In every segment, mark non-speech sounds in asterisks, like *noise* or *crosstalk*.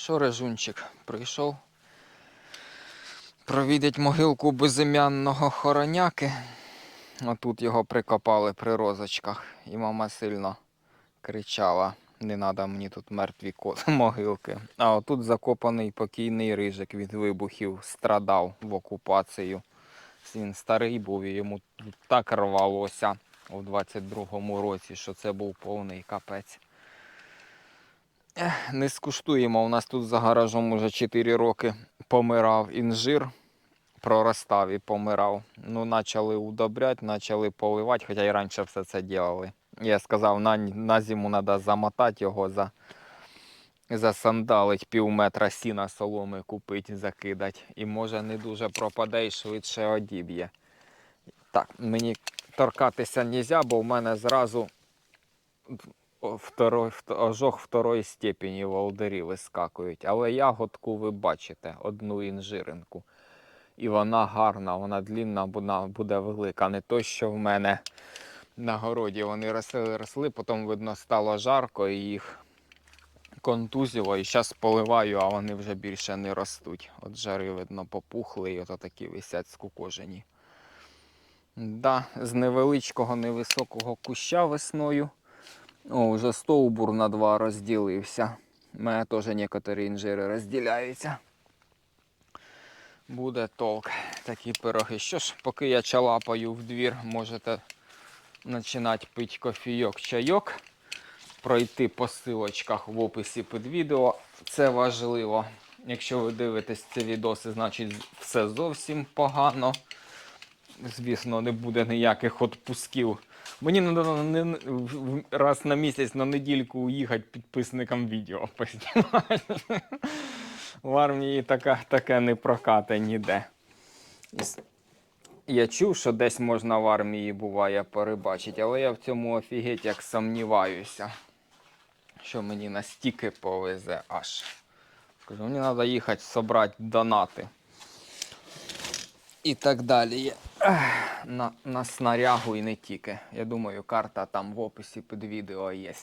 Що режунчик прийшов? Провідать могилку безім'янного хороняки. Отут його прикопали при розочках. І мама сильно кричала: не треба мені тут мертві *laughs* могилки. А отут закопаний покійний рижик від вибухів страдав в окупацію. Він старий був і йому так рвалося у 22-му році, що це був повний капець. Не скуштуємо. У нас тут за гаражом уже 4 роки помирав інжир, проростав і помирав. Ну, почали удобряти, почали поливати, хоча і раніше все це робили. Я сказав, на, на зиму треба замотати його, за, засандалить пів метра сіна соломи купити, закидати. І може не дуже пропаде і швидше одіб'є. Так, мені торкатися не можна, бо в мене зразу второй, ожог второї степені волдирі вискакують. Але ягодку ви бачите, одну інжиринку. І вона гарна, вона длінна, вона буде велика. Не то, що в мене на городі вони росли, росли, потім, видно, стало жарко і їх контузило. І зараз поливаю, а вони вже більше не ростуть. От жари, видно, попухли і ото такі висять скукожені. Да, з невеличкого, невисокого куща весною. О, вже стовбур на два розділився. У мене теж некоторі інжири розділяються. Буде толк. Такі пироги. Що ж, поки я чалапаю в двір, можете починати пити кофійок, чайок. Пройти по силочках в описі під відео. Це важливо. Якщо ви дивитесь ці відоси, значить все зовсім погано. Звісно, не буде ніяких відпусків. Мені треба не, раз на місяць на недільку уїхати підписникам відео познімати. В армії така, таке не прокате ніде. Я чув, що десь можна в армії буває перебачити, але я в цьому офігеть як сумніваюся, що мені настільки повезе аж. Кажу, мені треба їхати зібрати донати. І так далі. На, на снарягу і не тільки. Я думаю, карта там в описі під відео є.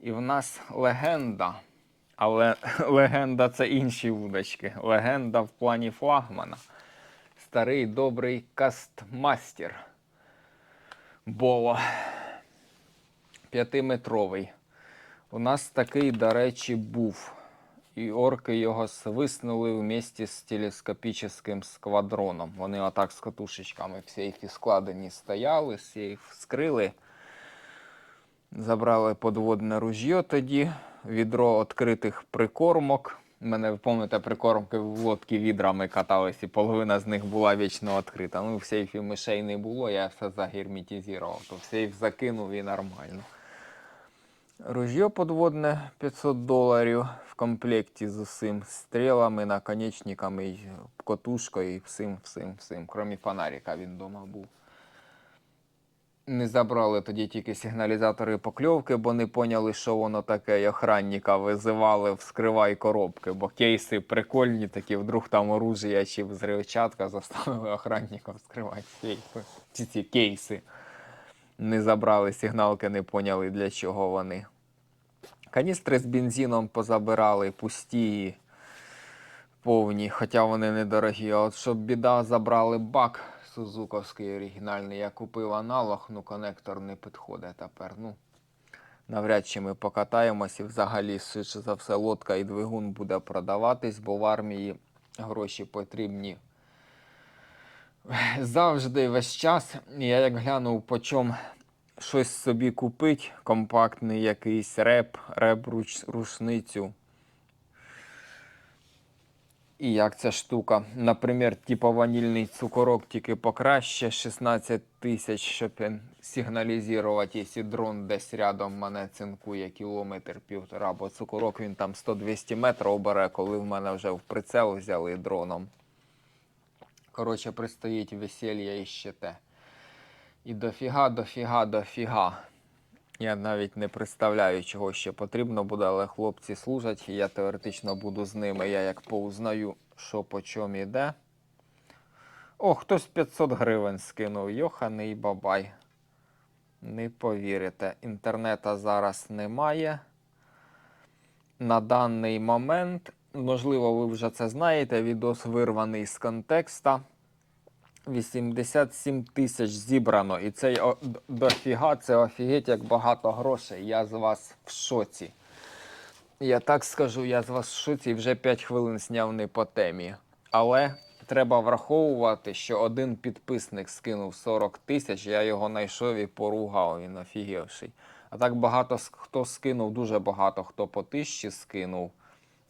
І в нас легенда. Але *laughs* легенда це інші вудочки. Легенда в плані флагмана. Старий добрий кастмастер. Боло. П'ятиметровий. У нас такий, до речі, був. І орки його свиснули вместе з телескопічним сквадроном. Вони отак з катушечками в сейфі складені стояли, сейф скрили. Забрали подводне ружьо тоді, відро відкритих прикормок. У мене, ви пам'ятаєте, прикормки в лодці відрами катались, і половина з них була вічно відкрита. Ну, в сейфі мишей не було, я все загерметизував. То в сейф закинув і нормально. Ружье подводне 500 доларів в комплекті з усім стрілами, наконечниками, котушкою, і всім, всім, всім. Крім фонарика він вдома був. Не забрали тоді тільки сигналізатори покльовки, бо не поняли, що воно таке. І охранника визивали вскривай коробки, бо кейси прикольні такі, вдруг там оружие чи взривчатка заставили охранника вскривати сейфи. Ці, ці кейси. Не забрали сигналки, не поняли, для чого вони. Каністри з бензином позабирали, пусті, повні, хоча вони недорогі. А от щоб біда, забрали бак сузуковський оригінальний. Я купив аналог, ну конектор не підходить тепер. Ну, навряд чи ми покатаємось і взагалі, швидше за все, лодка і двигун буде продаватись, бо в армії гроші потрібні завжди весь час. Я як глянув, по чому щось собі купить, компактний якийсь реп, реп руч, рушницю. І як ця штука, наприклад, типу ванільний цукорок тільки покраще 16 тисяч, щоб сигналізувати, якщо дрон десь рядом мене цинкує кілометр півтора, бо цукорок він там 100-200 метрів бере, коли в мене вже в прицел взяли дроном. Коротше, пристоїть весілля і ще те. І дофіга, дофіга, дофіга. Я навіть не представляю, чого ще потрібно буде, але хлопці служать, я теоретично буду з ними. Я як поузнаю, що по чому іде. О, хтось 500 гривень скинув. Йоханий бабай. Не повірите, інтернета зараз немає. на даний момент, можливо, ви вже це знаєте, відос вирваний з контекста. 87 тисяч зібрано. І це дофіга, це офігеть, як багато грошей. Я з вас в шоці. Я так скажу, я з вас в шоці вже 5 хвилин зняв не по темі. Але треба враховувати, що один підписник скинув 40 тисяч, я його знайшов і поругав, він офігівший. А так багато хто скинув, дуже багато хто по тисячі скинув.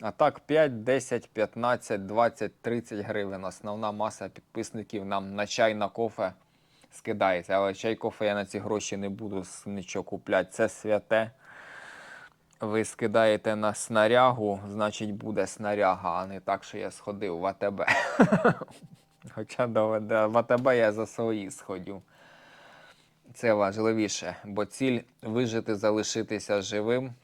А так 5, 10, 15, 20, 30 гривень. Основна маса підписників нам на чай на кофе скидається. Але чай кофе я на ці гроші не буду нічого купляти. Це святе. Ви скидаєте на снарягу, значить буде снаряга, а не так, що я сходив в АТБ. *laughs* Хоча в АТБ я за свої сходів. Це важливіше, бо ціль вижити, залишитися живим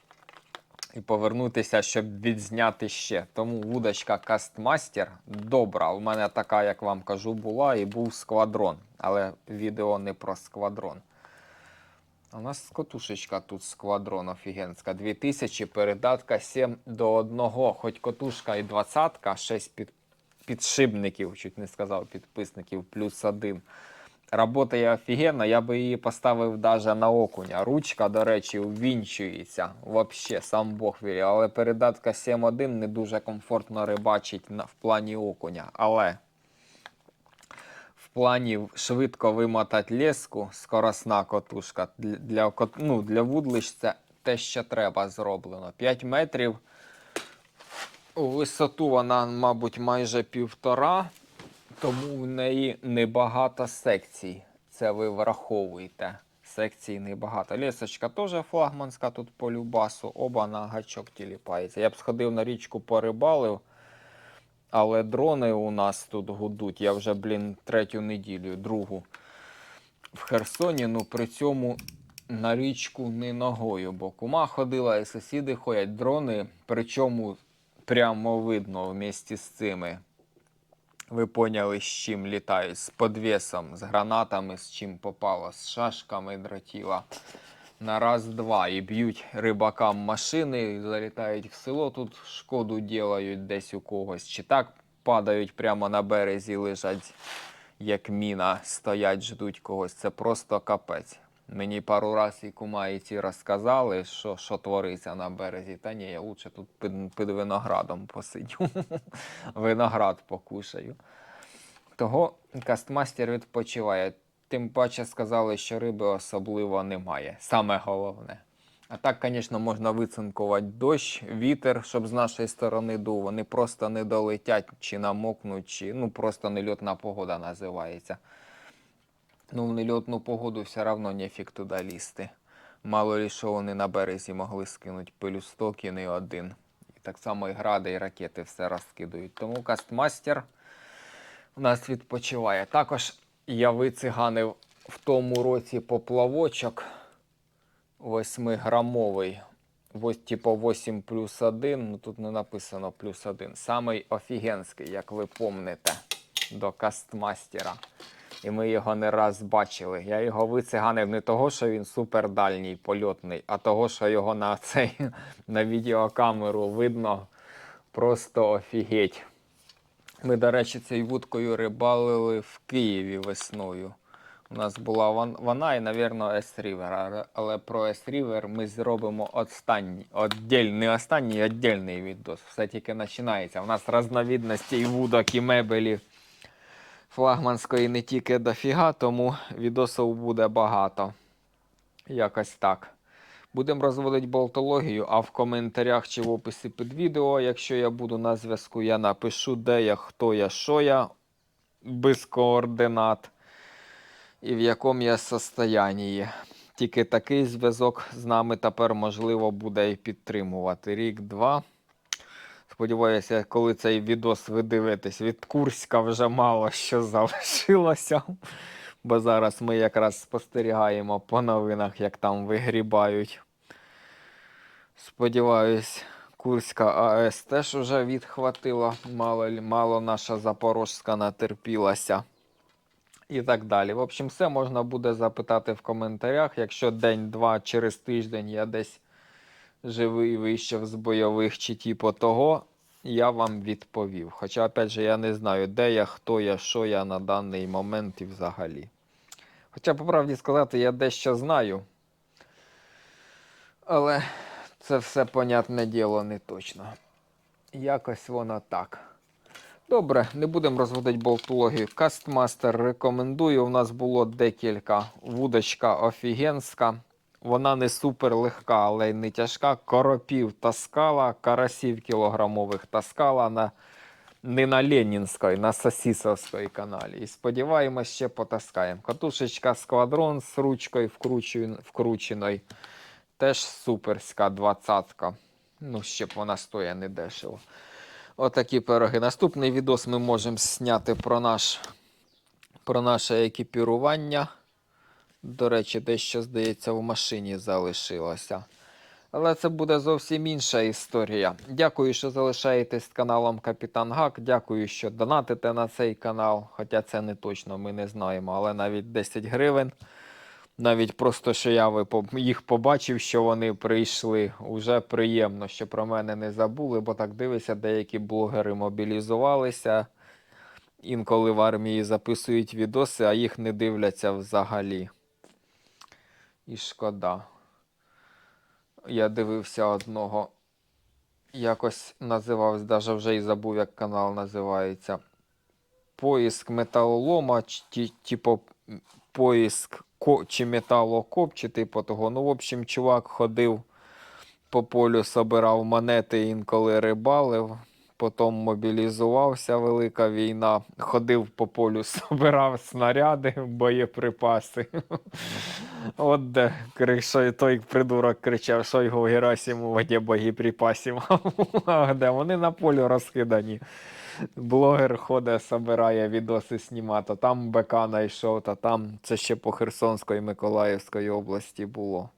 і повернутися, щоб відзняти ще. Тому вудочка Кастмастер добра. У мене така, як вам кажу, була, і був сквадрон. Але відео не про сквадрон. У нас котушечка тут сквадрон офігенська. 2000 передатка 7 до 1. Хоч котушка і 20, 6 під, підшипників, чуть не сказав, підписників, плюс один. Работає офігенно, я би її поставив даже на окуня. Ручка, до речі, ввінчується. Вообще, сам Бог вірю. Але передатка 7.1 не дуже комфортно рибачить в плані окуня. Але в плані швидко вимотати леску, скоросна котушка. Для, ну, для вудлищ це те, що треба зроблено. 5 метрів. У висоту вона, мабуть, майже півтора, тому в неї небагато секцій. Це ви враховуєте. Секцій небагато. Лісочка теж флагманська тут по любасу, оба на гачок тіліпається. Я б сходив на річку порибалив, але дрони у нас тут гудуть. Я вже, блін, третю неділю, другу в Херсоні, ну при цьому на річку не ногою, бо кума ходила і сусіди ходять дрони, причому прямо видно в місті з цими. Ви поняли, з чим літають, з подвесом, з гранатами, з чим попало, з шашками дротіла. На раз-два і б'ють рибакам машини, залітають в село, тут шкоду ділають десь у когось. Чи так падають прямо на березі, лежать, як міна, стоять, ждуть когось. Це просто капець. Мені пару разів і кума і ці розказали, що, що твориться на березі. Та ні, я лучше тут під, під виноградом посидю. *laughs* Виноград покушаю. Того кастмастер відпочиває. Тим паче сказали, що риби особливо немає. Саме головне. А так, звісно, можна вицинкувати дощ, вітер, щоб з нашої сторони дув. Вони просто не долетять чи намокнуть, чи ну просто нельотна погода називається. Ну, в нельотну погоду все одно нефік туди лізти. Мало лі що вони на березі могли скинути пилюсток і не один. І так само і гради, і ракети все розкидують. Тому кастмастер у нас відпочиває. Також я вициганив в тому році поплавочок 8-грамовий. Ось, типу 8 плюс 1, ну тут не написано плюс 1. Самий офігенський, як ви помните, до кастмастера. І ми його не раз бачили. Я його вициганив не того, що він супердальній польотний, а того, що його на цей *laughs* на відеокамеру видно просто офігеть. Ми, до речі, цією вудкою рибалили в Києві весною. У нас була вона і, напевно, S-River. Але про S-River ми зробимо останній, отдель, не останній, а віддільний. Все тільки починається. У нас різновидностей вудок і мебелі флагманської не тільки дофіга, тому відосів буде багато. Якось так. Будемо розводити болтологію, а в коментарях чи в описі під відео, якщо я буду на зв'язку, я напишу, де я, хто я, що я, без координат і в якому я состоянні. Тільки такий зв'язок з нами тепер можливо буде і підтримувати. Рік-два. Сподіваюся, коли цей відос ви дивитесь, від Курська вже мало що залишилося. Бо зараз ми якраз спостерігаємо по новинах, як там вигрібають. Сподіваюсь, Курська АЕС теж уже відхватила. Мало, мало наша Запорожська натерпілася. І так далі. В общем, все можна буде запитати в коментарях. Якщо день-два через тиждень я десь живий вийшов з бойових чи типу того, я вам відповів. Хоча, опять же, я не знаю, де я, хто я, що я на даний момент і взагалі. Хоча, по правді сказати, я дещо знаю. Але це все, понятне діло, не точно. Якось воно так. Добре, не будемо розводити болтологію. Кастмастер рекомендую. У нас було декілька. Вудочка офігенська. Вона не супер легка, але й не тяжка. Коропів таскала, карасів кілограмових таскала на, не на Ленінській, на Сосісовській каналі. І сподіваємось, ще потаскаємо. Катушечка сквадрон з ручкою вкручен- вкрученою. Теж суперська двадцятка. Ну, ще б вона стоїть недешево. Отакі пироги. Наступний відос ми можемо зняти про, наш, про наше екіпірування. До речі, дещо, здається, в машині залишилося. Але це буде зовсім інша історія. Дякую, що залишаєтесь каналом Капітан Гак. Дякую, що донатите на цей канал. Хоча це не точно, ми не знаємо, але навіть 10 гривень. Навіть просто, що я їх побачив, що вони прийшли. Уже приємно, що про мене не забули, бо так дивися, деякі блогери мобілізувалися. Інколи в армії записують відоси, а їх не дивляться взагалі. І шкода. Я дивився одного. Якось називався, навіть вже і забув, як канал називається. Поїск металолома, чи, типу м, поїск ко, чи металокоп, чи типу того. Ну, в общем, чувак ходив по полю, собирав монети, інколи рибалив. Потім мобілізувався, велика війна. Ходив по полю, *laughs* собирав снаряди, боєприпаси. От де той придурок кричав, що його Герасимова є боєприпасів. *laughs* А де вони на полі розкидані. Блогер ходить, собирає відоси знімати. Там БК знайшов, та там це ще по Херсонської Миколаївської області було.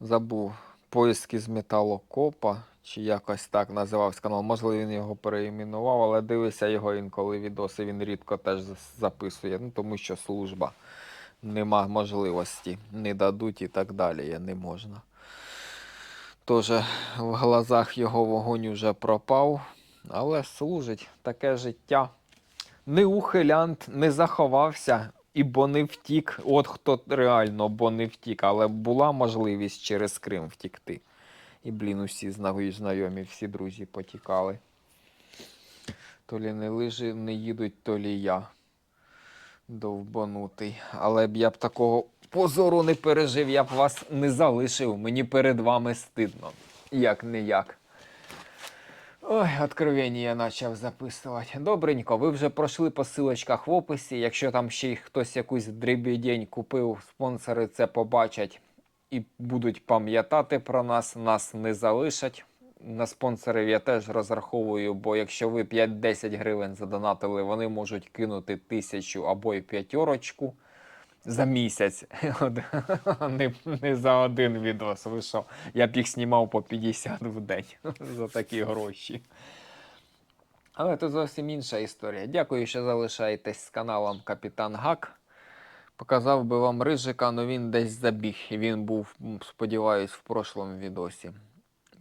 Забув. Поиски з металокопа, чи якось так називався канал. Можливо, він його переіменував, але дивися його інколи відоси, він рідко теж записує, ну тому що служба. Нема можливості, не дадуть і так далі, не можна. Тож в глазах його вогонь уже пропав, але служить таке життя. Не ухилянт, не заховався, і не втік. От хто реально бо не втік, але була можливість через Крим втікти. І, блін, усі зна- знайомі, всі друзі потікали. То лі не лижи, не їдуть, то лі я довбанутий. Але б я б такого позору не пережив, я б вас не залишив. Мені перед вами стидно. Як не як. Ой, откровення я почав записувати. Добренько, ви вже пройшли по силочках в описі. Якщо там ще хтось якусь дрібідень купив, спонсори це побачать і будуть пам'ятати про нас, нас не залишать. На спонсорів я теж розраховую, бо якщо ви 5-10 гривень задонатили, вони можуть кинути тисячу або й п'ятерочку за місяць. *laughs* Не, не за один відос. Ви що? Я б їх знімав по 50 в день *laughs* за такі гроші. Але це зовсім інша історія. Дякую, що залишаєтесь з каналом Капітан Гак. Показав би вам рижика, але він десь забіг. Він був, сподіваюсь, в прошлому відосі.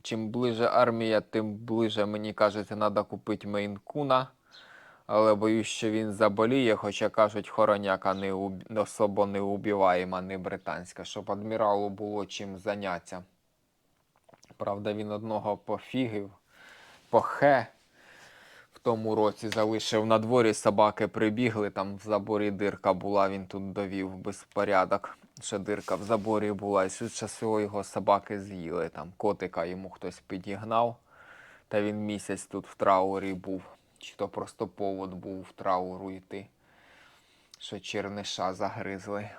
Чим ближе армія, тим ближе, мені кажеться, треба купити мейнкуна. Але боюсь, що він заболіє, хоча кажуть, хороняка не уб... особо не убиваєма, не британська, щоб адміралу було чим заняття. Правда, він одного пофігив, похе тому році залишив на дворі, собаки прибігли, там в заборі дирка була, він тут довів безпорядок. Ще дирка в заборі була, і швидше всього його собаки з'їли. Там котика йому хтось підігнав, та він місяць тут в траурі був. Чи то просто повод був в трауру йти, що черниша загризли.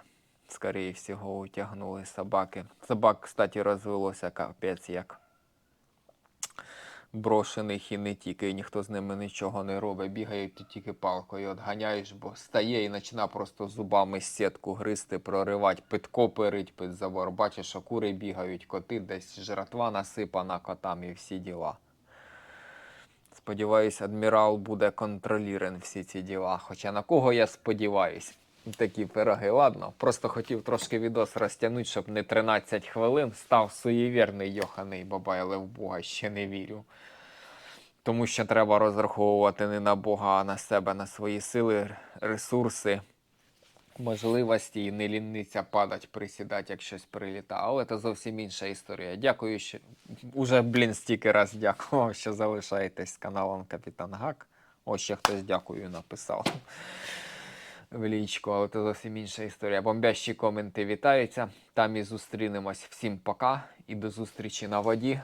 Скоріше всього, утягнули собаки. Собак, кстати, розвелося капець як брошених і не тільки, і ніхто з ними нічого не робить. Бігають ти тільки палкою отганяєш, бо стає і починає просто зубами сітку гризти, проривати, питко перить під забор. Бачиш, що кури бігають, коти десь жратва насипана котам і всі діла. Сподіваюсь, адмірал буде контролірен всі ці діла. Хоча на кого я сподіваюсь? Такі пироги. Ладно, просто хотів трошки відос розтягнути, щоб не 13 хвилин. Став суєвірний йоханий бабай, але в Бога ще не вірю. Тому що треба розраховувати не на Бога, а на себе, на свої сили, ресурси, можливості і не лінниця падать, присідати, як щось приліта. Але це зовсім інша історія. Дякую, що уже, блін, стільки раз дякував, що залишаєтесь з каналом Капітан Гак. Ось ще хтось дякую написав в лічку, але це зовсім інша історія. Бомбящі коменти вітаються. Там і зустрінемось. Всім пока і до зустрічі на воді.